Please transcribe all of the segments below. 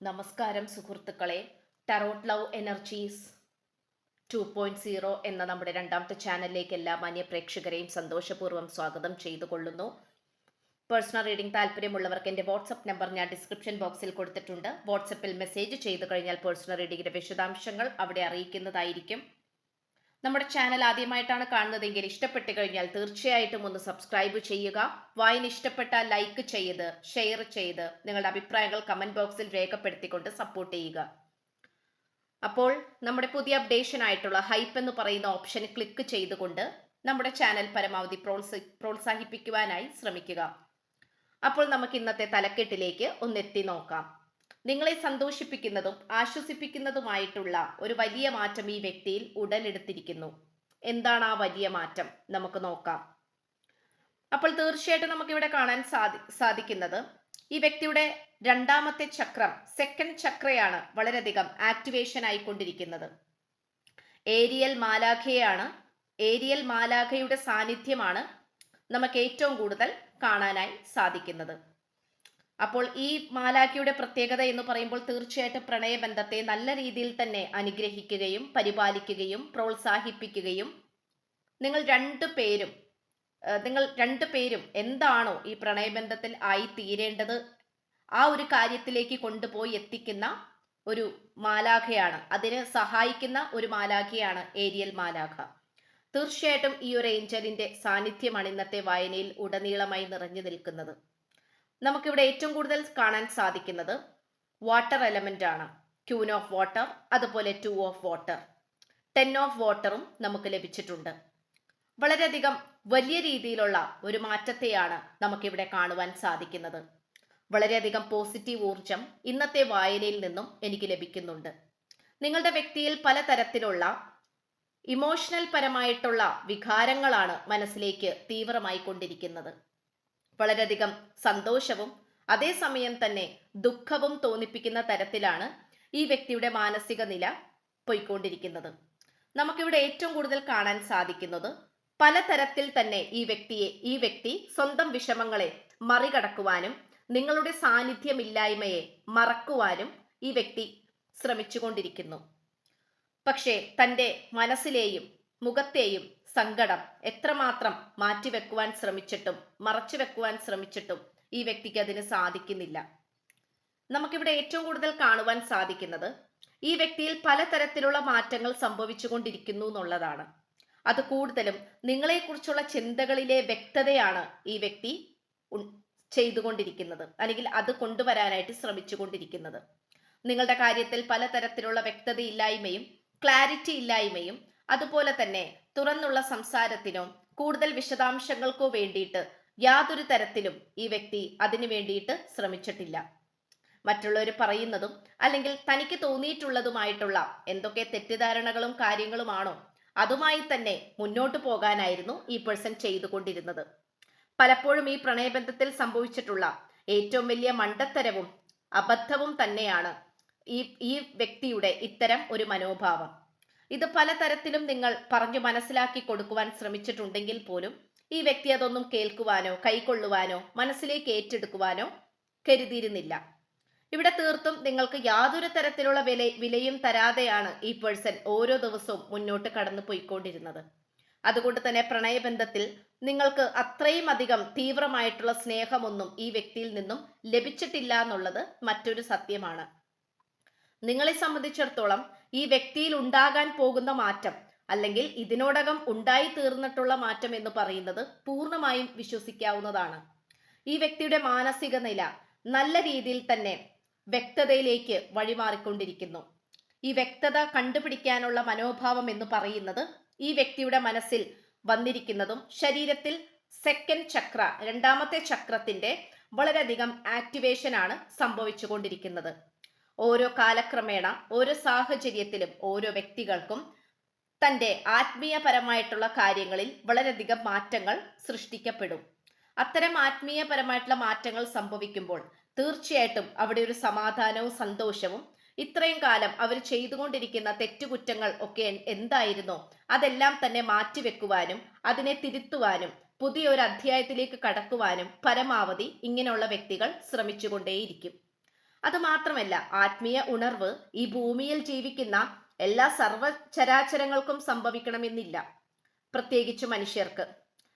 നമസ്കാരം സുഹൃത്തുക്കളെ. Tarot love energies two point zero എന്ന നമ്മുടെ രണ്ടാമത്തെ ചാനലിലേക്ക് എല്ലാ മാന്യ പ്രേക്ഷകരെയും സന്തോഷപൂർവം സ്വാഗതം ചെയ്തുകൊള്ളുന്നു. പേഴ്സണൽ റീഡിംഗ് താല്പര്യമുള്ളവർക്ക് എന്റെ വാട്സപ്പ് നമ്പർ ഞാൻ ഡിസ്ക്രിപ്ഷൻ ബോക്സിൽ കൊടുത്തിട്ടുണ്ട്. വാട്സപ്പിൽ മെസ്സേജ് ചെയ്തു കഴിഞ്ഞാൽ പേഴ്സണൽ റീഡിങ്ങിന്റെ വിശദാംശങ്ങൾ അവിടെ അറിയിക്കുന്നതായിരിക്കും. നമ്മുടെ ചാനൽ ആദ്യമായിട്ടാണ് കാണുന്നതെങ്കിൽ ഇഷ്ടപ്പെട്ട് കഴിഞ്ഞാൽ തീർച്ചയായിട്ടും ഒന്ന് സബ്സ്ക്രൈബ് ചെയ്യുക. വായന ഇഷ്ടപ്പെട്ട ലൈക്ക് ചെയ്ത് ഷെയർ ചെയ്ത് നിങ്ങളുടെ അഭിപ്രായങ്ങൾ കമന്റ് ബോക്സിൽ രേഖപ്പെടുത്തിക്കൊണ്ട് സപ്പോർട്ട് ചെയ്യുക. അപ്പോൾ നമ്മുടെ പുതിയ അപ്ഡേഷൻ ആയിട്ടുള്ള ഹൈപ്പ് എന്ന് പറയുന്ന ഓപ്ഷൻ ക്ലിക്ക് ചെയ്തുകൊണ്ട് നമ്മുടെ ചാനൽ പരമാവധി പ്രോത്സ പ്രോത്സാഹിപ്പിക്കുവാനായി ശ്രമിക്കുക. അപ്പോൾ നമുക്ക് ഇന്നത്തെ തലക്കെട്ടിലേക്ക് ഒന്ന് എത്തി നോക്കാം. നിങ്ങളെ സന്തോഷിപ്പിക്കുന്നതും ആശ്വസിപ്പിക്കുന്നതുമായിട്ടുള്ള ഒരു വലിയ മാറ്റം ഈ വ്യക്തിയിൽ ഉടലെടുത്തിരിക്കുന്നു. എന്താണ് ആ വലിയ മാറ്റം? നമുക്ക് നോക്കാം. അപ്പോൾ തീർച്ചയായിട്ടും നമുക്കിവിടെ കാണാൻ സാധി സാധിക്കുന്നത് ഈ വ്യക്തിയുടെ രണ്ടാമത്തെ ചക്രം സെക്കൻഡ് ചക്രയാണ് വളരെയധികം ആക്ടിവേഷൻ ആയിക്കൊണ്ടിരിക്കുന്നത്. ഏരിയൽ മാലാഖയാണ് ഏരിയൽ മാലാഖയുടെ സാന്നിധ്യമാണ് നമുക്ക് ഏറ്റവും കൂടുതൽ കാണാനായി സാധിക്കുന്നത്. അപ്പോൾ ഈ മാലാഖിയുടെ പ്രത്യേകത എന്ന് പറയുമ്പോൾ തീർച്ചയായിട്ടും പ്രണയബന്ധത്തെ നല്ല രീതിയിൽ തന്നെ അനുഗ്രഹിക്കുകയും പരിപാലിക്കുകയും പ്രോത്സാഹിപ്പിക്കുകയും നിങ്ങൾ രണ്ടു പേരും നിങ്ങൾ രണ്ടു പേരും എന്താണോ ഈ പ്രണയബന്ധത്തിൽ ആയി തീരേണ്ടത് ആ ഒരു കാര്യത്തിലേക്ക് കൊണ്ടുപോയി എത്തിക്കുന്ന ഒരു മാലാഖയാണ്. അതിന് സഹായിക്കുന്ന ഒരു മാലാഖയാണ് ഏരിയൽ മാലാഖ. തീർച്ചയായിട്ടും ഈ ഒരു ഏഞ്ചലിന്റെ സാന്നിധ്യമാണ് ഇന്നത്തെ വായനയിൽ ഉടനീളമായി നിറഞ്ഞു നിൽക്കുന്നത്. നമുക്കിവിടെ ഏറ്റവും കൂടുതൽ കാണാൻ സാധിക്കുന്നത് വാട്ടർ എലമെന്റ് ആണ്. ക്യൂൻ ഓഫ് വാട്ടർ അതുപോലെ two of water ten of വാട്ടറും നമുക്ക് ലഭിച്ചിട്ടുണ്ട്. വളരെയധികം വലിയ രീതിയിലുള്ള ഒരു മാറ്റത്തെയാണ് നമുക്കിവിടെ കാണുവാൻ സാധിക്കുന്നത്. വളരെയധികം പോസിറ്റീവ് ഊർജം ഇന്നത്തെ വായനയിൽ നിന്നും എനിക്ക് ലഭിക്കുന്നുണ്ട്. നിങ്ങളുടെ വ്യക്തിയിൽ പലതരത്തിലുള്ള ഇമോഷണൽ പരമായിട്ടുള്ള വികാരങ്ങളാണ് മനസ്സിലേക്ക് തീവ്രമായി കൊണ്ടിരിക്കുന്നത്. വളരെയധികം സന്തോഷവും അതേസമയം തന്നെ ദുഃഖവും തോന്നിപ്പിക്കുന്ന തരത്തിലാണ് ഈ വ്യക്തിയുടെ മാനസിക നില പോയിക്കൊണ്ടിരിക്കുന്നത്. നമുക്കിവിടെ ഏറ്റവും കൂടുതൽ കാണാൻ സാധിക്കുന്നത് പലതരത്തിൽ തന്നെ ഈ വ്യക്തിയെ ഈ വ്യക്തി സ്വന്തം വിഷമങ്ങളെ മറികടക്കുവാനും നിങ്ങളുടെ സാന്നിധ്യമില്ലായ്മയെ മറക്കുവാനും ഈ വ്യക്തി ശ്രമിച്ചുകൊണ്ടിരിക്കുന്നു. പക്ഷേ തന്റെ മനസ്സിലെയും മുഖത്തെയും സങ്കടം എത്രമാത്രം മാറ്റിവെക്കുവാൻ ശ്രമിച്ചിട്ടും മറച്ചു വെക്കുവാൻ ശ്രമിച്ചിട്ടും ഈ വ്യക്തിക്ക് അതിന് സാധിക്കുന്നില്ല. നമുക്കിവിടെ ഏറ്റവും കൂടുതൽ കാണുവാൻ സാധിക്കുന്നത് ഈ വ്യക്തിയിൽ പലതരത്തിലുള്ള മാറ്റങ്ങൾ സംഭവിച്ചുകൊണ്ടിരിക്കുന്നു എന്നുള്ളതാണ്. അത് കൂടുതലും നിങ്ങളെക്കുറിച്ചുള്ള ചിന്തകളിലെ വ്യക്തതയാണ് ഈ വ്യക്തി ചെയ്തുകൊണ്ടിരിക്കുന്നത് അല്ലെങ്കിൽ അത് കൊണ്ടുവരാനായിട്ട് ശ്രമിച്ചുകൊണ്ടിരിക്കുന്നത്. നിങ്ങളുടെ കാര്യത്തിൽ പലതരത്തിലുള്ള വ്യക്തതയില്ലായ്മയും ക്ലാരിറ്റി ഇല്ലായ്മയും അതുപോലെ തന്നെ തുറന്നുള്ള സംസാരത്തിനോ കൂടുതൽ വിശദാംശങ്ങൾക്കോ വേണ്ടിയിട്ട് യാതൊരു തരത്തിലും ഈ വ്യക്തി അതിനു വേണ്ടിയിട്ട് ശ്രമിച്ചിട്ടില്ല. മറ്റുള്ളവർ പറയുന്നതും അല്ലെങ്കിൽ തനിക്ക് തോന്നിയിട്ടുള്ളതുമായിട്ടുള്ള എന്തൊക്കെ തെറ്റിദ്ധാരണകളും കാര്യങ്ങളുമാണോ അതുമായി തന്നെ മുന്നോട്ട് പോകാനായിരുന്നു ഈ പേഴ്സൺ ചെയ്തുകൊണ്ടിരുന്നത്. പലപ്പോഴും ഈ പ്രണയബന്ധത്തിൽ സംഭവിച്ചിട്ടുള്ള ഏറ്റവും വലിയ മണ്ടത്തരവും അബദ്ധവും തന്നെയാണ് ഈ ഈ വ്യക്തിയുടെ ഇത്തരം ഒരു മനോഭാവം. ഇത് പലതരത്തിലും നിങ്ങൾ പറഞ്ഞു മനസ്സിലാക്കി കൊടുക്കുവാൻ ശ്രമിച്ചിട്ടുണ്ടെങ്കിൽ പോലും ഈ വ്യക്തി അതൊന്നും കേൾക്കുവാനോ കൈക്കൊള്ളുവാനോ മനസ്സിലേക്ക് ഏറ്റെടുക്കുവാനോ കരുതിയിരുന്നില്ല. ഇവിടെ തീർത്തും നിങ്ങൾക്ക് യാതൊരു തരത്തിലുള്ള വില വിലയും തരാതെയാണ് ഈ പേഴ്സൺ ഓരോ ദിവസവും മുന്നോട്ട് കടന്നു പോയിക്കൊണ്ടിരുന്നത് അതുകൊണ്ട് തന്നെ പ്രണയബന്ധത്തിൽ നിങ്ങൾക്ക് അത്രയും അധികം തീവ്രമായിട്ടുള്ള സ്നേഹമൊന്നും ഈ വ്യക്തിയിൽ നിന്നും ലഭിച്ചിട്ടില്ല എന്നുള്ളത് മറ്റൊരു സത്യമാണ്. നിങ്ങളെ സംബന്ധിച്ചിടത്തോളം ഈ വ്യക്തിയിൽ ഉണ്ടാകാൻ പോകുന്ന മാറ്റം അല്ലെങ്കിൽ ഇതിനോടകം ഉണ്ടായി തീർന്നിട്ടുള്ള മാറ്റം എന്ന് പറയുന്നത് പൂർണമായും വിശ്വസിക്കാവുന്നതാണ്. ഈ വ്യക്തിയുടെ മാനസിക നില നല്ല രീതിയിൽ തന്നെ വ്യക്തതയിലേക്ക് വഴിമാറിക്കൊണ്ടിരിക്കുന്നു. ഈ വ്യക്തത കണ്ടുപിടിക്കാനുള്ള മനോഭാവം എന്ന് പറയുന്നത് ഈ വ്യക്തിയുടെ മനസ്സിൽ വന്നിരിക്കുന്നതും ശരീരത്തിൽ സെക്കൻഡ് ചക്ര രണ്ടാമത്തെ ചക്രത്തിന്റെ വളരെയധികം ആക്ടിവേഷൻ ആണ് സംഭവിച്ചുകൊണ്ടിരിക്കുന്നത്. ഓരോ കാലക്രമേണ ഓരോ സാഹചര്യത്തിലും ഓരോ വ്യക്തികൾക്കും തന്റെ ആത്മീയപരമായിട്ടുള്ള കാര്യങ്ങളിൽ വളരെയധികം മാറ്റങ്ങൾ സൃഷ്ടിക്കപ്പെടും. അത്തരം ആത്മീയപരമായിട്ടുള്ള മാറ്റങ്ങൾ സംഭവിക്കുമ്പോൾ തീർച്ചയായിട്ടും അവിടെ ഒരു സമാധാനവും സന്തോഷവും ഇത്രയും കാലം അവർ ചെയ്തുകൊണ്ടിരിക്കുന്ന തെറ്റുകുറ്റങ്ങൾ ഒക്കെ എന്തായിരുന്നോ അതെല്ലാം തന്നെ മാറ്റിവെക്കുവാനും അതിനെ തിരുത്തുവാനും പുതിയൊരു അധ്യായത്തിലേക്ക് കടക്കുവാനും പരമാവധി ഇങ്ങനെയുള്ള വ്യക്തികൾ ശ്രമിച്ചുകൊണ്ടേയിരിക്കും. അത് മാത്രമല്ല ആത്മീയ ഉണർവ് ഈ ഭൂമിയിൽ ജീവിക്കുന്ന എല്ലാ സർവചരാചരങ്ങൾക്കും സംഭവിക്കണമെന്നില്ല. പ്രത്യേകിച്ച് മനുഷ്യർക്ക്.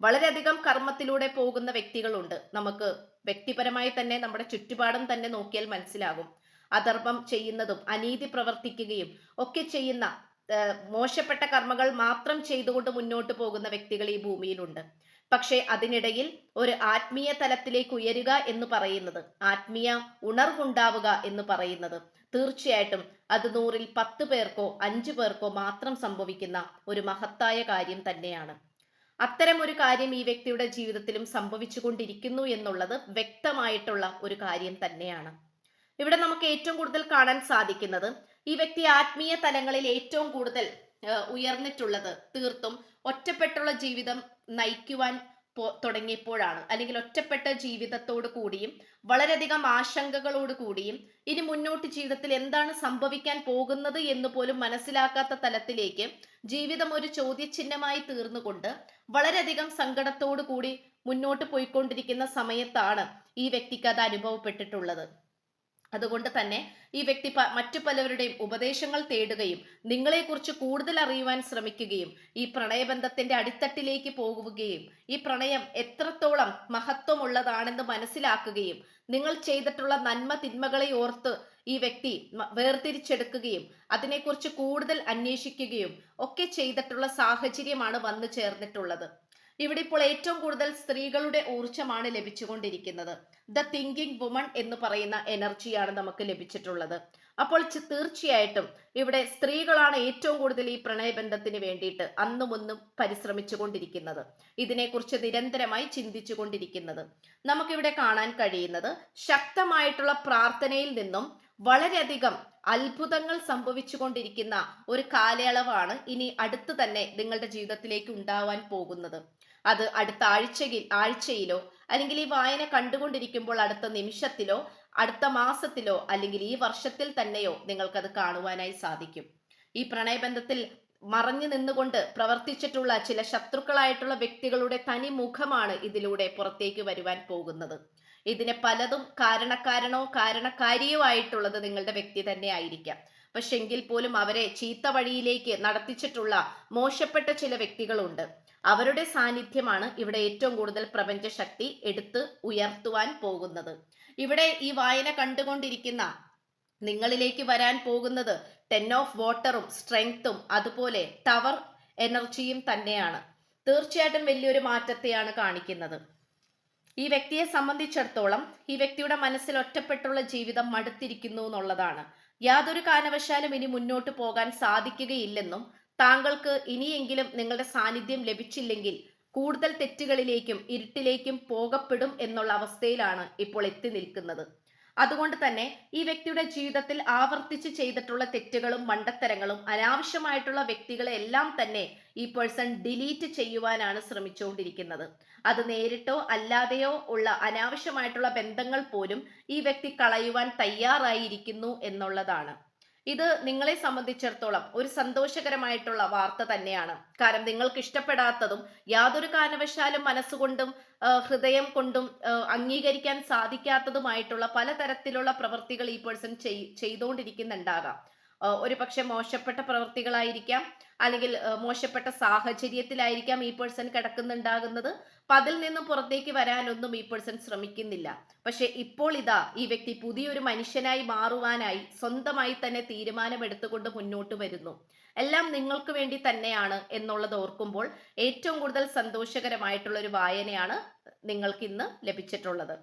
വളരെയധികം കർമ്മത്തിലൂടെ പോകുന്ന വ്യക്തികളുണ്ട്. നമുക്ക് വ്യക്തിപരമായി തന്നെ നമ്മുടെ ചുറ്റുപാടും തന്നെ നോക്കിയാൽ മനസ്സിലാകും. അധർമ്മം ചെയ്യുന്നതും അനീതി പ്രവർത്തിക്കുകയും ഒക്കെ ചെയ്യുന്ന മോശപ്പെട്ട കർമ്മങ്ങൾ മാത്രം ചെയ്തുകൊണ്ട് മുന്നോട്ട് പോകുന്ന വ്യക്തികൾ ഈ ഭൂമിയിലുണ്ട്. പക്ഷേ അതിനിടയിൽ ഒരു ആത്മീയ തലത്തിലേക്ക് ഉയരുക എന്ന് പറയുന്നത് ആത്മീയ ഉണർവുണ്ടാവുക എന്ന് പറയുന്നത്. തീർച്ചയായിട്ടും അത് നൂറിൽ പത്ത് പേർക്കോ അഞ്ചു പേർക്കോ മാത്രം സംഭവിക്കുന്ന ഒരു മഹത്തായ കാര്യം തന്നെയാണ്. അത്തരം ഒരു കാര്യം ഈ വ്യക്തിയുടെ ജീവിതത്തിലും സംഭവിച്ചുകൊണ്ടിരിക്കുന്നു എന്നുള്ളത് വ്യക്തമായിട്ടുള്ള ഒരു കാര്യം തന്നെയാണ്. ഇവിടെ നമുക്ക് ഏറ്റവും കൂടുതൽ കാണാൻ സാധിക്കുന്നത് ഈ വ്യക്തി ആത്മീയ തലങ്ങളിൽ ഏറ്റവും കൂടുതൽ ഉയർന്നിട്ടുള്ളത് തീർത്തും ഒറ്റപ്പെട്ടുള്ള ജീവിതം നയിക്കുവാൻ തുടങ്ങിയപ്പോഴാണ്. അല്ലെങ്കിൽ ഒറ്റപ്പെട്ട ജീവിതത്തോട് കൂടിയും വളരെയധികം ആശങ്കകളോട് കൂടിയും ഇനി മുന്നോട്ട് ജീവിതത്തിൽ എന്താണ് സംഭവിക്കാൻ പോകുന്നത് എന്ന് പോലും മനസ്സിലാക്കാത്ത തലത്തിലേക്ക് ജീവിതം ഒരു ചോദ്യചിഹ്നമായി തീർന്നുകൊണ്ട് വളരെയധികം സങ്കടത്തോടു കൂടി മുന്നോട്ട് പോയിക്കൊണ്ടിരിക്കുന്ന സമയത്താണ് ഈ വ്യക്തിക്ക് അത് അനുഭവപ്പെട്ടിട്ടുള്ളത്. അതുകൊണ്ട് തന്നെ ഈ വ്യക്തി മറ്റു പലവരുടെയും ഉപദേശങ്ങൾ തേടുകയും നിങ്ങളെക്കുറിച്ച് കൂടുതൽ അറിയുവാൻ ശ്രമിക്കുകയും ഈ പ്രണയബന്ധത്തിന്റെ അടിത്തട്ടിലേക്ക് പോകുകയും ഈ പ്രണയം എത്രത്തോളം മഹത്വമുള്ളതാണെന്ന് മനസ്സിലാക്കുകയും നിങ്ങൾ ചെയ്തിട്ടുള്ള നന്മ തിന്മകളെ ഓർത്ത് ഈ വ്യക്തി വേർതിരിച്ചെടുക്കുകയും അതിനെക്കുറിച്ച് കൂടുതൽ അന്വേഷിക്കുകയും ഒക്കെ ചെയ്തിട്ടുള്ള സാഹചര്യമാണ് വന്നു ചേർന്നിട്ടുള്ളത്. ഇവിടെ ഇപ്പോൾ ഏറ്റവും കൂടുതൽ സ്ത്രീകളുടെ ഊർജമാണ് ലഭിച്ചുകൊണ്ടിരിക്കുന്നത്. ദ തിങ്കിങ് വുമൺ എന്ന് പറയുന്ന എനർജിയാണ് നമുക്ക് ലഭിച്ചിട്ടുള്ളത്. അപ്പോൾ തീർച്ചയായിട്ടും ഇവിടെ സ്ത്രീകളാണ് ഏറ്റവും കൂടുതൽ ഈ പ്രണയബന്ധത്തിന് വേണ്ടിയിട്ട് അന്നും ഒന്നും പരിശ്രമിച്ചു കൊണ്ടിരിക്കുന്നത് ഇതിനെക്കുറിച്ച് നിരന്തരമായി ചിന്തിച്ചു കൊണ്ടിരിക്കുന്നത് നമുക്കിവിടെ കാണാൻ കഴിയുന്നത് ശക്തമായിട്ടുള്ള പ്രാർത്ഥനയിൽ നിന്നും വളരെയധികം അത്ഭുതങ്ങൾ സംഭവിച്ചു കൊണ്ടിരിക്കുന്ന ഒരു കാലയളവാണ് ഇനി അടുത്ത് തന്നെ നിങ്ങളുടെ ജീവിതത്തിലേക്ക് ഉണ്ടാവാൻ പോകുന്നത്. അത് അടുത്ത ആഴ്ചയിൽ ആഴ്ചയിലോ അല്ലെങ്കിൽ ഈ വായന കണ്ടുകൊണ്ടിരിക്കുമ്പോൾ അടുത്ത നിമിഷത്തിലോ അടുത്ത മാസത്തിലോ അല്ലെങ്കിൽ ഈ വർഷത്തിൽ തന്നെയോ നിങ്ങൾക്കത് കാണുവാനായി സാധിക്കും. ഈ പ്രണയബന്ധത്തിൽ മറഞ്ഞു നിന്നുകൊണ്ട് പ്രവർത്തിച്ചിട്ടുള്ള ചില ശത്രുക്കളായിട്ടുള്ള വ്യക്തികളുടെ തനി മുഖമാണ് ഇതിലൂടെ പുറത്തേക്ക് വരുവാൻ പോകുന്നത്. ഇതിന് പലതും കാരണക്കാരനോ കാരണക്കാരിയോ ആയിട്ടുള്ളത് നിങ്ങളുടെ വ്യക്തി തന്നെ ആയിരിക്കാം. പക്ഷെ എങ്കിൽ പോലും അവരെ ചീത്ത വഴിയിലേക്ക് നടത്തിച്ചിട്ടുള്ള മോശപ്പെട്ട ചില വ്യക്തികളുണ്ട്. അവരുടെ സാന്നിധ്യമാണ് ഇവിടെ ഏറ്റവും കൂടുതൽ പ്രപഞ്ച ശക്തി എടുത്ത് ഉയർത്തുവാൻ പോകുന്നത്. ഇവിടെ ഈ വായന കണ്ടുകൊണ്ടിരിക്കുന്ന നിങ്ങളിലേക്ക് വരാൻ പോകുന്നത് ടെൻ ഓഫ് വാട്ടറും സ്ട്രെങ്ത്തും അതുപോലെ ടവർ എനർജിയും തന്നെയാണ്. തീർച്ചയായിട്ടും വലിയൊരു മാറ്റത്തെയാണ് കാണിക്കുന്നത്. ഈ വ്യക്തിയെ സംബന്ധിച്ചിടത്തോളം ഈ വ്യക്തിയുടെ മനസ്സിൽ ഒറ്റപ്പെട്ടുള്ള ജീവിതം മടുത്തിരിക്കുന്നു എന്നുള്ളതാണ്. യാതൊരു കാരണവശാലും ഇനി മുന്നോട്ട് പോകാൻ സാധിക്കുകയില്ലെന്നും താങ്കൾക്ക് ഇനിയെങ്കിലും നിങ്ങളുടെ സാന്നിധ്യം ലഭിച്ചില്ലെങ്കിൽ കൂടുതൽ തെറ്റുകളിലേക്കും ഇരുട്ടിലേക്കും പോകപ്പെടും എന്നുള്ള അവസ്ഥയിലാണ് ഇപ്പോൾ എത്തി നിൽക്കുന്നത്. അതുകൊണ്ട് തന്നെ ഈ വ്യക്തിയുടെ ജീവിതത്തിൽ ആവർത്തിച്ച് ചെയ്തിട്ടുള്ള തെറ്റുകളും മണ്ടത്തരങ്ങളും അനാവശ്യമായിട്ടുള്ള വ്യക്തികളെ എല്ലാം തന്നെ ഈ പേഴ്സൺ ഡിലീറ്റ് ചെയ്യുവാനാണ് ശ്രമിച്ചുകൊണ്ടിരിക്കുന്നത്. അത് നേരിട്ടോ അല്ലാതെയോ ഉള്ള അനാവശ്യമായിട്ടുള്ള ബന്ധങ്ങൾ പോലും ഈ വ്യക്തി കളയുവാൻ തയ്യാറായിരിക്കുന്നു എന്നുള്ളതാണ്. ഇത് നിങ്ങളെ സംബന്ധിച്ചിടത്തോളം ഒരു സന്തോഷകരമായിട്ടുള്ള വാർത്ത തന്നെയാണ്. കാരണം നിങ്ങൾക്ക് ഇഷ്ടപ്പെടാത്തതും യാതൊരു കാരണവശാലും മനസ്സുകൊണ്ടും ഹൃദയം കൊണ്ടും അംഗീകരിക്കാൻ സാധിക്കാത്തതുമായിട്ടുള്ള പലതരത്തിലുള്ള പ്രവൃത്തികൾ ഈ പേഴ്സൺ ചെയ്തുകൊണ്ടിരിക്കുന്നുണ്ടാകാം. ഒരു പക്ഷെ മോശപ്പെട്ട പ്രവൃത്തികളായിരിക്കാം അല്ലെങ്കിൽ മോശപ്പെട്ട സാഹചര്യത്തിലായിരിക്കാം ഈ പേഴ്സൺ കിടക്കുന്നുണ്ടാകുന്നത്. അപ്പൊ അതിൽ നിന്നും പുറത്തേക്ക് വരാനൊന്നും ഈ പേഴ്സൺ ശ്രമിക്കുന്നില്ല. പക്ഷെ ഇപ്പോൾ ഇതാ ഈ വ്യക്തി പുതിയൊരു മനുഷ്യനായി മാറുവാനായി സ്വന്തമായി തന്നെ തീരുമാനമെടുത്തുകൊണ്ട് മുന്നോട്ട് വരുന്നു. എല്ലാം നിങ്ങൾക്ക് വേണ്ടി തന്നെയാണ് എന്നുള്ളത് ഓർക്കുമ്പോൾ ഏറ്റവും കൂടുതൽ സന്തോഷകരമായിട്ടുള്ള ഒരു വായനയാണ് നിങ്ങൾക്ക് ഇന്ന് ലഭിച്ചിട്ടുള്ളത്.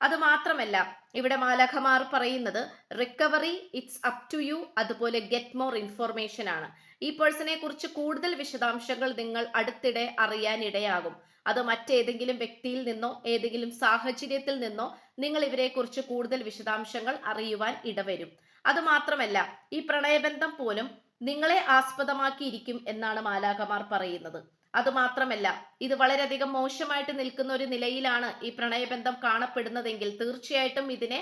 അത് മാത്രമല്ല ഇവിടെ മാലഖമാർ പറയുന്നത് recovery it's up to you അതുപോലെ ഗെറ്റ് മോർ ഇൻഫോർമേഷൻ ആണ്. ഈ പേഴ്സണെ കുറിച്ച് കൂടുതൽ വിശദാംശങ്ങൾ നിങ്ങൾ അടുത്തിടെ അറിയാൻ ഇടയാകും അത് മറ്റേതെങ്കിലും വ്യക്തിയിൽ നിന്നോ ഏതെങ്കിലും സാഹചര്യത്തിൽ നിന്നോ നിങ്ങൾ ഇവരെക്കുറിച്ച് കൂടുതൽ വിശദാംശങ്ങൾ അറിയുവാൻ ഇടവരും. അതുമാത്രമല്ല ഈ പ്രണയബന്ധം പോലും നിങ്ങളെ ആസ്പദമാക്കിയിരിക്കും എന്നാണ് മാലാകമാർ പറയുന്നത്. അതുമാത്രമല്ല ഇത് വളരെയധികം മോശമായിട്ട് നിൽക്കുന്ന ഒരു നിലയിലാണ് ഈ പ്രണയബന്ധം കാണപ്പെടുന്നതെങ്കിൽ തീർച്ചയായിട്ടും ഇതിനെ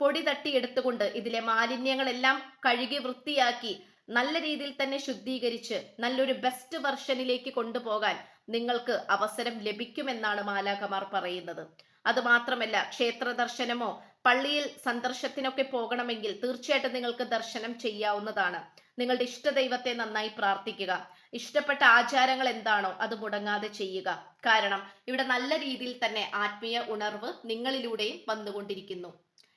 പൊടി തട്ടി എടുത്തുകൊണ്ട് ഇതിലെ മാലിന്യങ്ങളെല്ലാം കഴുകി വൃത്തിയാക്കി നല്ല രീതിയിൽ തന്നെ ശുദ്ധീകരിച്ച് നല്ലൊരു ബെസ്റ്റ് വെർഷനിലേക്ക് കൊണ്ടുപോകാൻ നിങ്ങൾക്ക് അവസരം ലഭിക്കുമെന്നാണ് മാലാകമാർ പറയുന്നത്. അത് മാത്രമല്ല ക്ഷേത്ര ദർശനമോ പള്ളിയിൽ സന്ദർശത്തിനൊക്കെ പോകണമെങ്കിൽ തീർച്ചയായിട്ടും നിങ്ങൾക്ക് ദർശനം ചെയ്യാവുന്നതാണ്. നിങ്ങളുടെ ഇഷ്ടദൈവത്തെ നന്നായി പ്രാർത്ഥിക്കുക. ഇഷ്ടപ്പെട്ട ആചാരങ്ങൾ എന്താണോ അത് മുടങ്ങാതെ ചെയ്യുക. കാരണം ഇവിടെ നല്ല രീതിയിൽ തന്നെ ആത്മീയ ഉണർവ് നിങ്ങളിലൂടെയും വന്നുകൊണ്ടിരിക്കുന്നു.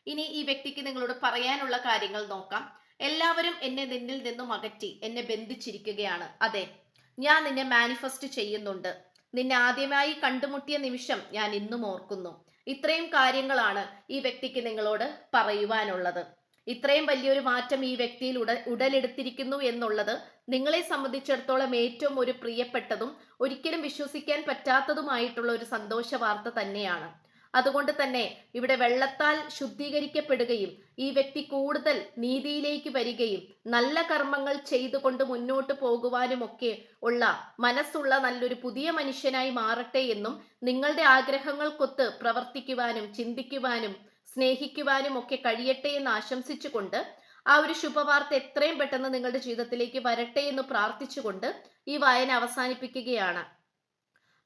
ഇനി ഈ വ്യക്തിക്ക് നിങ്ങളോട് പറയാനുള്ള കാര്യങ്ങൾ നോക്കാം. എല്ലാവരും എന്നെ നിന്നിൽ നിന്നും അകറ്റി എന്നെ ബന്ധിച്ചിരിക്കുകയാണ്. അതെ ഞാൻ നിന്നെ മാനിഫെസ്റ്റ് ചെയ്യുന്നുണ്ട്. നിന്നെ ആദ്യമായി കണ്ടുമുട്ടിയ നിമിഷം ഞാൻ ഇന്നും ഓർക്കുന്നു. ഇത്രയും കാര്യങ്ങളാണ് ഈ വ്യക്തിക്ക് നിങ്ങളോട് പറയുവാനുള്ളത്. ഇത്രയും വലിയൊരു മാറ്റം ഈ വ്യക്തിയിൽ ഉട ഉടലെടുത്തിരിക്കുന്നു എന്നുള്ളത് നിങ്ങളെ സംബന്ധിച്ചിടത്തോളം ഏറ്റവും ഒരു പ്രിയപ്പെട്ടതും ഒരിക്കലും വിശ്വസിക്കാൻ പറ്റാത്തതുമായിട്ടുള്ള ഒരു സന്തോഷ വാർത്ത തന്നെയാണ്. അതുകൊണ്ട് തന്നെ ഇവിടെ വെള്ളത്താൽ ശുദ്ധീകരിക്കപ്പെടുകയും ഈ വ്യക്തി കൂടുതൽ നീതിയിലേക്ക് വരികയും നല്ല കർമ്മങ്ങൾ ചെയ്തുകൊണ്ട് മുന്നോട്ട് പോകുവാനുമൊക്കെ ഉള്ള മനസ്സുള്ള നല്ലൊരു പുതിയ മനുഷ്യനായി മാറട്ടെ എന്നും നിങ്ങളുടെ ആഗ്രഹങ്ങൾക്കൊത്ത് പ്രവർത്തിക്കുവാനും ചിന്തിക്കുവാനും സ്നേഹിക്കുവാനും ഒക്കെ കഴിയട്ടെ എന്ന് ആശംസിച്ചുകൊണ്ട് ആ ഒരു ശുഭവാർത്ത എത്രയും പെട്ടെന്ന് നിങ്ങളുടെ ജീവിതത്തിലേക്ക് വരട്ടെ എന്ന് പ്രാർത്ഥിച്ചുകൊണ്ട് ഈ വായന അവസാനിപ്പിക്കുകയാണ്.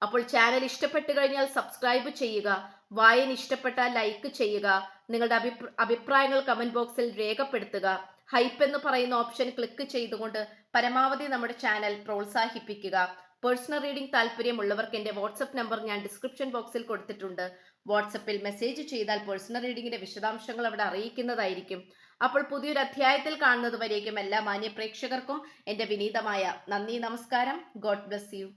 അപ്പോൾ ചാനൽ ഇഷ്ടപ്പെട്ടു കഴിഞ്ഞാൽ സബ്സ്ക്രൈബ് ചെയ്യുക വായന ഇഷ്ടപ്പെട്ടാൽ ലൈക്ക് ചെയ്യുക നിങ്ങളുടെ അഭിപ്ര അഭിപ്രായങ്ങൾ കമന്റ് ബോക്സിൽ രേഖപ്പെടുത്തുക. ഹൈപ്പ് എന്ന് പറയുന്ന ഓപ്ഷൻ ക്ലിക്ക് ചെയ്തുകൊണ്ട് പരമാവധി നമ്മുടെ ചാനൽ പ്രോത്സാഹിപ്പിക്കുക. പേഴ്സണൽ റീഡിംഗ് താല്പര്യമുള്ളവർക്ക് എന്റെ വാട്സപ്പ് നമ്പർ ഞാൻ ഡിസ്ക്രിപ്ഷൻ ബോക്സിൽ കൊടുത്തിട്ടുണ്ട്. വാട്സപ്പിൽ മെസ്സേജ് ചെയ്താൽ പേഴ്സണൽ റീഡിംഗിന്റെ വിശദാംശങ്ങൾ അവിടെ അറിയിക്കുന്നതായിരിക്കും. അപ്പോൾ പുതിയൊരു അധ്യായത്തിൽ കാണുന്നത് വരേക്കും എല്ലാ മാന്യ പ്രേക്ഷകർക്കും എന്റെ വിനീതമായ നന്ദി നമസ്കാരം. God bless you